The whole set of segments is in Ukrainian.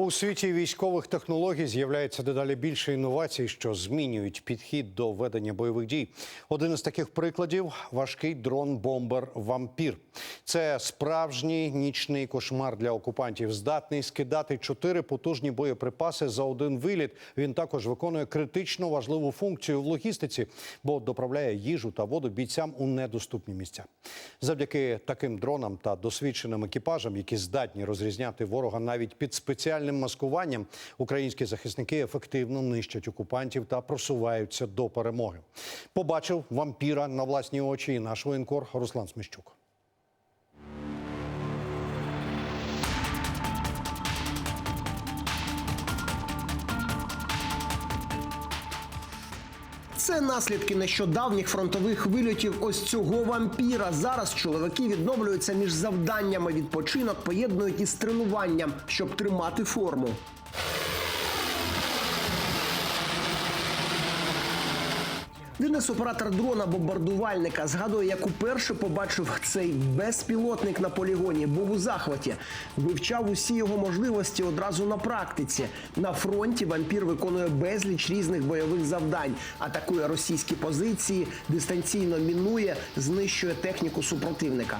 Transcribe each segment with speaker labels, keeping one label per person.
Speaker 1: У світі військових технологій з'являється дедалі більше інновацій, що змінюють підхід до ведення бойових дій. Один із таких прикладів важкий дрон-бомбер Вампір. Це справжній нічний кошмар для окупантів. Здатний скидати чотири потужні боєприпаси за один виліт. Він також виконує критично важливу функцію в логістиці, бо доправляє їжу та воду бійцям у недоступні місця. Завдяки таким дронам та досвідченим екіпажам, які здатні розрізняти ворога навіть під спеціальним маскуванням, українські захисники ефективно нищать окупантів та просуваються до перемоги. Побачив вампіра на власні очі і наш воєнкор Руслан Сміщук.
Speaker 2: Це наслідки нещодавніх фронтових вильотів ось цього вампіра. Зараз чоловіки відновлюються між завданнями. Відпочинок поєднують із тренуванням, щоб тримати форму. Денис, оператор дрона бомбардувальника, згадує, як уперше побачив цей безпілотник на полігоні, був у захваті, вивчав усі його можливості одразу на практиці. На фронті вампір виконує безліч різних бойових завдань, атакує російські позиції, дистанційно мінує, знищує техніку супротивника.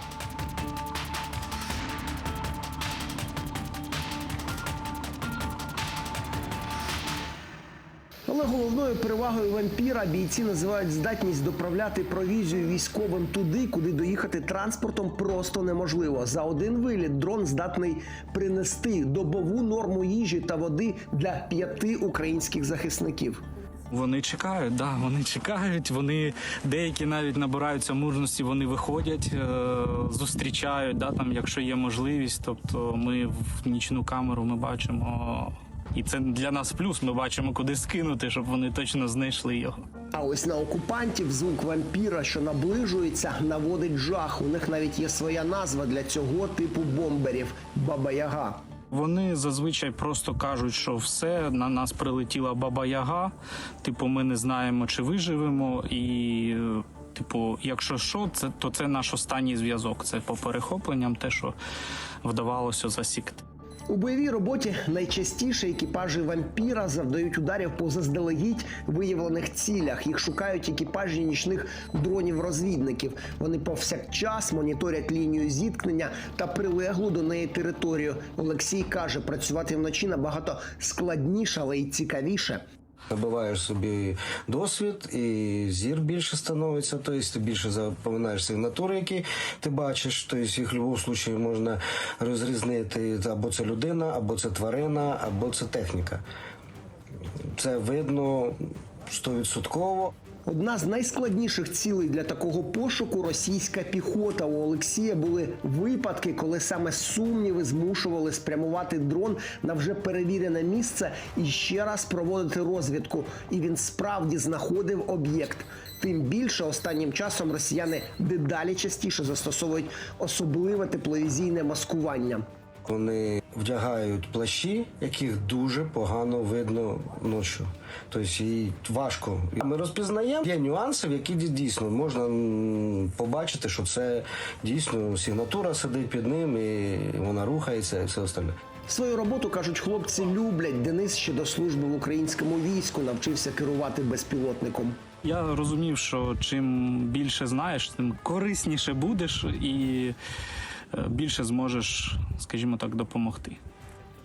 Speaker 2: Але головною перевагою вампіра бійці називають здатність доправляти провізію військовим туди, куди доїхати транспортом просто неможливо. За один виліт дрон здатний принести добову норму їжі та води для п'яти українських захисників.
Speaker 3: Вони чекають, да, вони чекають. Вони деякі навіть набираються мужності, вони виходять, е, зустрічають, да, там, якщо є можливість. Тобто ми в нічну камеру ми бачимо. І це для нас плюс. Ми бачимо, куди скинути, щоб вони точно знайшли його.
Speaker 2: А ось на окупантів звук вампіра, що наближується, наводить жах. У них навіть є своя назва для цього типу бомберів Баба Яга.
Speaker 3: Вони зазвичай просто кажуть, що все на нас прилетіла баба Яга. Типу, ми не знаємо, чи виживемо, і типу, якщо що, це то це наш останній зв'язок. Це по перехопленням, те, що вдавалося засікти.
Speaker 2: У бойовій роботі найчастіше екіпажі вампіра завдають ударів по заздалегідь виявлених цілях. Їх шукають екіпажі нічних дронів-розвідників. Вони повсякчас моніторять лінію зіткнення та прилеглу до неї територію. Олексій каже, працювати вночі набагато складніше, але й цікавіше.
Speaker 4: Набиваєш собі досвід, і зір більше становиться, тобто ти більше запоминаєш сигнатури, які ти бачиш. Тобто їх в будь-якому випадку можна розрізнити або це людина, або це тварина, або це техніка. Це видно стовідсотково.
Speaker 2: Одна з найскладніших цілей для такого пошуку російська піхота. У Олексія були випадки, коли саме сумніви змушували спрямувати дрон на вже перевірене місце і ще раз проводити розвідку. І він справді знаходив об'єкт. Тим більше останнім часом росіяни дедалі частіше застосовують особливе тепловізійне маскування.
Speaker 4: Вони вдягають плащі, яких дуже погано видно ночі. Тобто їй важко. Ми розпізнаємо є нюанси, в які дійсно можна побачити, що це дійсно сигнатура сидить під ним, і вона рухається, і все остальне.
Speaker 2: Свою роботу кажуть, хлопці люблять. Денис ще до служби в українському війську навчився керувати безпілотником.
Speaker 3: Я розумів, що чим більше знаєш, тим корисніше будеш і більше зможеш, скажімо так, допомогти.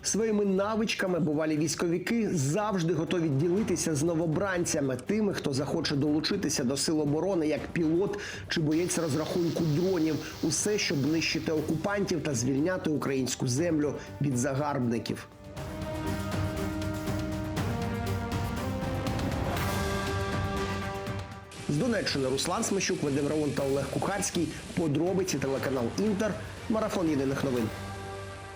Speaker 2: Своїми навичками бувалі військовики завжди готові ділитися з новобранцями, тими, хто захоче долучитися до сил оборони як пілот чи боєць розрахунку дронів. Усе, щоб нищити окупантів та звільняти українську землю від загарбників. З Донеччини Руслан Смещук, Вадим Раун та Олег Кухарський. Подробиці телеканал Інтер. Марафон єдиних новин.